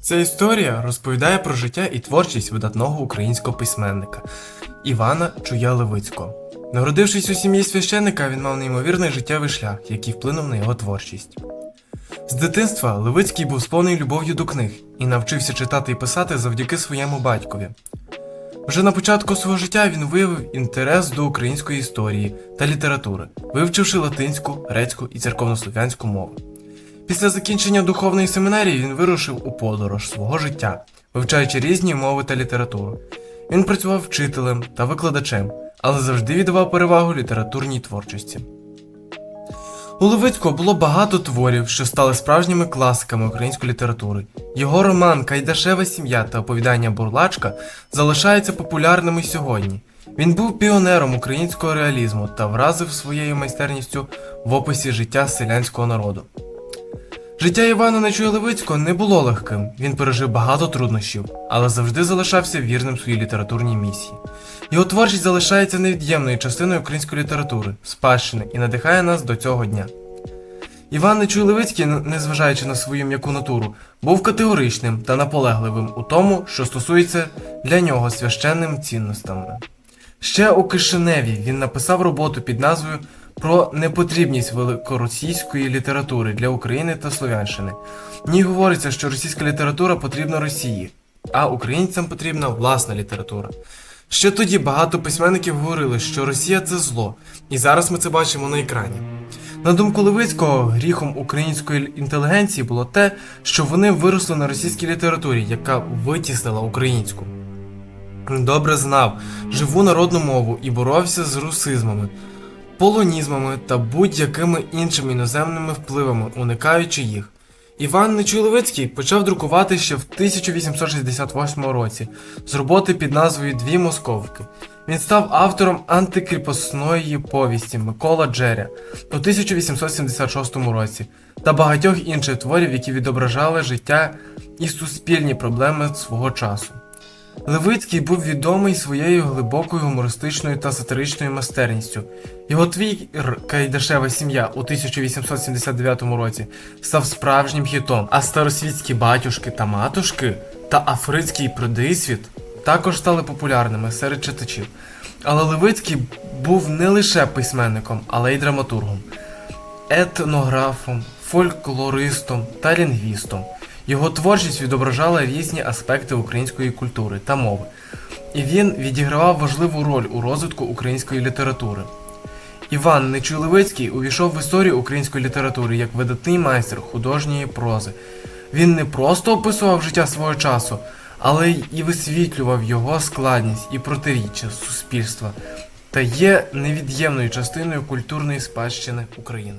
Ця історія розповідає про життя і творчість видатного українського письменника Івана Чуя Левицького. Народившись у сім'ї священника, він мав неймовірний життєвий шлях, який вплинув на його творчість. З дитинства Левицький був сповнений любов'ю до книг і навчився читати і писати завдяки своєму батькові. Вже на початку свого життя він виявив інтерес до української історії та літератури, вивчивши латинську, грецьку і церковнослов'янську мови. Після закінчення духовної семінарії він вирушив у подорож свого життя, вивчаючи різні мови та літературу. Він працював вчителем та викладачем, але завжди віддавав перевагу літературній творчості. У Левицького було багато творів, що стали справжніми класиками української літератури. Його роман Кайдашева сім'я та оповідання Бурлачка залишаються популярними сьогодні. Він був піонером українського реалізму та вразив своєю майстерністю в описі життя селянського народу. Життя Івана Нечуя Левицького не було легким. Він пережив багато труднощів, але завжди залишався вірним своїй літературній місії. Його творчість залишається невід'ємною частиною української літератури, спадщини і надихає нас до цього дня. Іван Нечуй Левицький, незважаючи на свою м'яку натуру, був категоричним та наполегливим у тому, що стосується для нього священним цінностями. Ще у Кишиневі він написав роботу під назвою про непотрібність великоросійської літератури для України та Слов'янщини. В ній говориться, що російська література потрібна Росії, а українцям потрібна власна література. Ще тоді багато письменників говорили, що Росія це зло, і зараз ми це бачимо на екрані. На думку Левицького, гріхом української інтелігенції було те, що вони виросли на російській літературі, яка витіснила українську. Добре знав живу народну мову і боровся з русизмами, полонізмами та будь-якими іншими іноземними впливами, уникаючи їх. Іван Нечуйловицький почав друкувати ще в 1868 році з роботи під назвою Дві московки. Він став автором антикріпосної повісті Микола Джеря у 1876 році та багатьох інших творів, які відображали життя і суспільні проблеми свого часу. Левицький був відомий своєю глибокою гумористичною та сатиричною майстерністю. Його твір Кайдашева сім'я у 1879 році став справжнім хітом, а старосвітські батюшки та матушки та африцький придисвіт також стали популярними серед читачів. Але Левицький був не лише письменником, але й драматургом етнографом, фольклористом та лінгвістом. Його творчість відображала різні аспекти української культури та мови, і він відігравав важливу роль у розвитку української літератури. Іван Нечуйлевицький увійшов в історію української літератури як видатний майстер художньої прози. Він не просто описував життя свого часу, але й висвітлював його складність і протиріччя суспільства та є невід'ємною частиною культурної спадщини України.